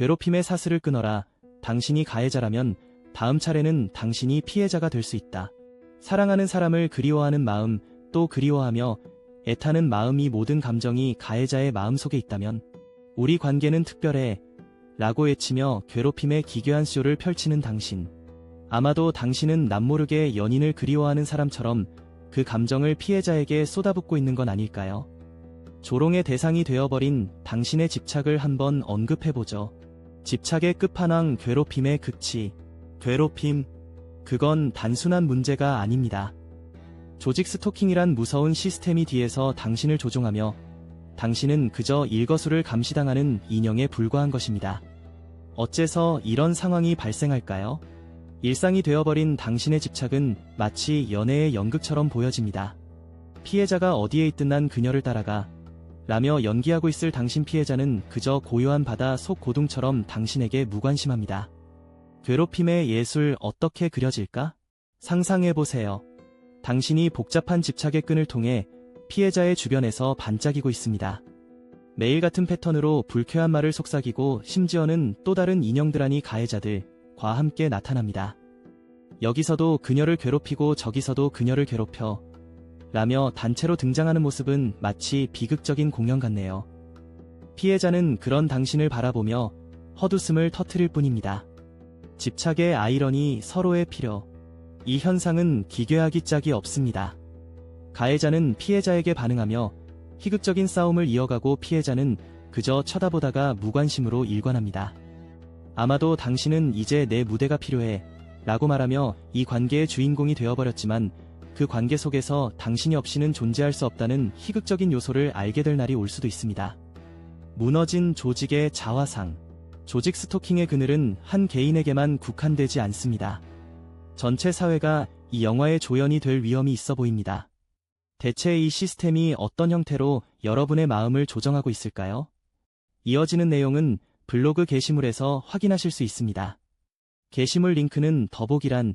괴롭힘의 사슬을 끊어라. 당신이 가해자라면 다음 차례는 당신이 피해자가 될 수 있다. 사랑하는 사람을 그리워하는 마음, 또 그리워하며 애타는 마음이 모든 감정이 가해자의 마음속에 있다면 우리 관계는 특별해. 라고 외치며 괴롭힘의 기괴한 쇼를 펼치는 당신. 아마도 당신은 남모르게 연인을 그리워하는 사람처럼 그 감정을 피해자에게 쏟아붓고 있는 건 아닐까요? 조롱의 대상이 되어버린 당신의 집착을 한번 언급해보죠. 집착의 끝판왕 괴롭힘의 극치. 괴롭힘. 그건 단순한 문제가 아닙니다. 조직 스토킹이란 무서운 시스템이 뒤에서 당신을 조종하며 당신은 그저 일거수를 감시당하는 인형에 불과한 것입니다. 어째서 이런 상황이 발생할까요? 일상이 되어버린 당신의 집착은 마치 연애의 연극처럼 보여집니다. 피해자가 어디에 있든 난 그녀를 따라가 라며 연기하고 있을 당신 피해자는 그저 고요한 바다 속 고둥처럼 당신에게 무관심합니다. 괴롭힘의 예술 어떻게 그려질까? 상상해보세요. 당신이 복잡한 집착의 끈을 통해 피해자의 주변에서 반짝이고 있습니다. 매일 같은 패턴으로 불쾌한 말을 속삭이고 심지어는 또 다른 인형들 아니 가해자들과 함께 나타납니다. 여기서도 그녀를 괴롭히고 저기서도 그녀를 괴롭혀 라며 단체로 등장하는 모습은 마치 비극적인 공연 같네요. 피해자는 그런 당신을 바라보며 헛웃음을 터트릴 뿐입니다. 집착의 아이러니 서로의 필요. 이 현상은 기괴하기 짝이 없습니다. 가해자는 피해자에게 반응하며 희극적인 싸움을 이어가고 피해자는 그저 쳐다보다가 무관심으로 일관합니다. 아마도 당신은 이제 내 무대가 필요해 라고 말하며 이 관계의 주인공이 되어버렸지만 그 관계 속에서 당신이 없이는 존재할 수 없다는 희극적인 요소를 알게 될 날이 올 수도 있습니다. 무너진 조직의 자화상. 조직 스토킹의 그늘은 한 개인에게만 국한되지 않습니다. 전체 사회가 이 영화의 조연이 될 위험이 있어 보입니다. 대체 이 시스템이 어떤 형태로 여러분의 마음을 조정하고 있을까요? 이어지는 내용은 블로그 게시물에서 확인하실 수 있습니다. 게시물 링크는 더보기란